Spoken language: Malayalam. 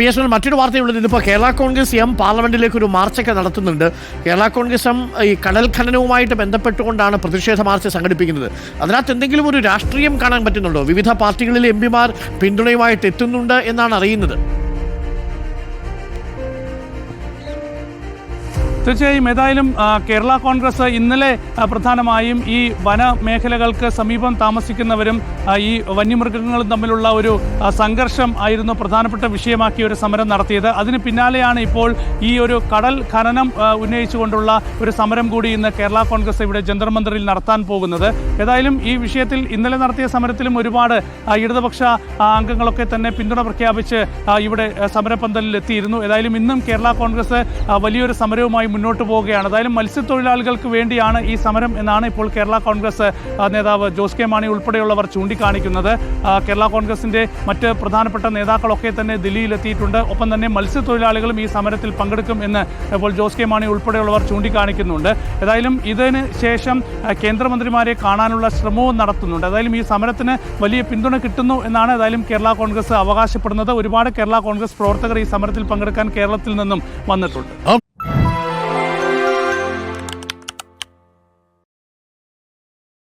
പി എസ് മറ്റൊരു വാർത്തയുള്ളത് ഇതിപ്പോൾ കേരള കോൺഗ്രസ് എം പാർലമെന്റിലേക്ക് ഒരു മാർച്ചൊക്കെ നടത്തുന്നുണ്ട്. കേരള കോൺഗ്രസ് എം ഈ കടൽ ഖനനവുമായിട്ട് ബന്ധപ്പെട്ടുകൊണ്ടാണ് പ്രതിഷേധ മാർച്ച് സംഘടിപ്പിക്കുന്നത്. അതിനകത്ത് എന്തെങ്കിലും ഒരു രാഷ്ട്രീയം കാണാൻ പറ്റുന്നുണ്ടോ? വിവിധ പാർട്ടികളിലെ എം പിമാർ പിന്തുണയുമായിട്ട് എത്തുന്നുണ്ട് എന്നാണ് അറിയുന്നത്. തീർച്ചയായും ഏതായാലും കേരള കോൺഗ്രസ് ഇന്നലെ പ്രധാനമായും ഈ വനമേഖലകൾക്ക് സമീപം താമസിക്കുന്നവരും ഈ വന്യമൃഗങ്ങളും തമ്മിലുള്ള ഒരു സംഘർഷം ആയിരുന്നു പ്രധാനപ്പെട്ട വിഷയമാക്കി ഒരു സമരം നടത്തിയത്. അതിന് പിന്നാലെയാണ് ഇപ്പോൾ ഈ ഒരു കടൽ ഖനനം ഉന്നയിച്ചുകൊണ്ടുള്ള ഒരു സമരം കൂടി ഇന്ന് കേരള കോൺഗ്രസ് ഇവിടെ ജന്തർ മന്ദിറിൽ നടത്താൻ പോകുന്നത്. ഏതായാലും ഈ വിഷയത്തിൽ ഇന്നലെ നടത്തിയ സമരത്തിലും ഒരുപാട് ഇടതുപക്ഷ അംഗങ്ങളൊക്കെ തന്നെ പിന്തുണ പ്രഖ്യാപിച്ച് ഇവിടെ സമരപന്തലിൽ എത്തിയിരുന്നു. ഏതായാലും ഇന്നും കേരള കോൺഗ്രസ് വലിയൊരു സമരവുമായി മുന്നോട്ട് പോവുകയാണ്. ഏതായാലും മത്സ്യത്തൊഴിലാളികൾക്ക് വേണ്ടിയാണ് ഈ സമരം എന്നാണ് ഇപ്പോൾ കേരള കോൺഗ്രസ് നേതാവ് ജോസ് കെ മാണി ഉൾപ്പെടെയുള്ളവർ ചൂണ്ടിക്കാണിക്കുന്നത്. കേരള കോൺഗ്രസിന്റെ മറ്റ് പ്രധാനപ്പെട്ട നേതാക്കളൊക്കെ തന്നെ ദില്ലിയിലെത്തിയിട്ടുണ്ട്. ഒപ്പം തന്നെ മത്സ്യത്തൊഴിലാളികളും ഈ സമരത്തിൽ പങ്കെടുക്കും എന്ന് ഇപ്പോൾ ജോസ് കെ മാണി ഉൾപ്പെടെയുള്ളവർ ചൂണ്ടിക്കാണിക്കുന്നുണ്ട്. ഏതായാലും ഇതിന് ശേഷം കേന്ദ്രമന്ത്രിമാരെ കാണാനുള്ള ശ്രമവും നടത്തുന്നുണ്ട്. ഏതായാലും ഈ സമരത്തിന് വലിയ പിന്തുണ കിട്ടുന്നു എന്നാണ് ഏതായാലും കേരള കോൺഗ്രസ് അവകാശപ്പെടുന്നത്. ഒരുപാട് കേരള കോൺഗ്രസ് പ്രവർത്തകർ ഈ സമരത്തിൽ പങ്കെടുക്കാൻ കേരളത്തിൽ നിന്നും വന്നിട്ടുണ്ട്.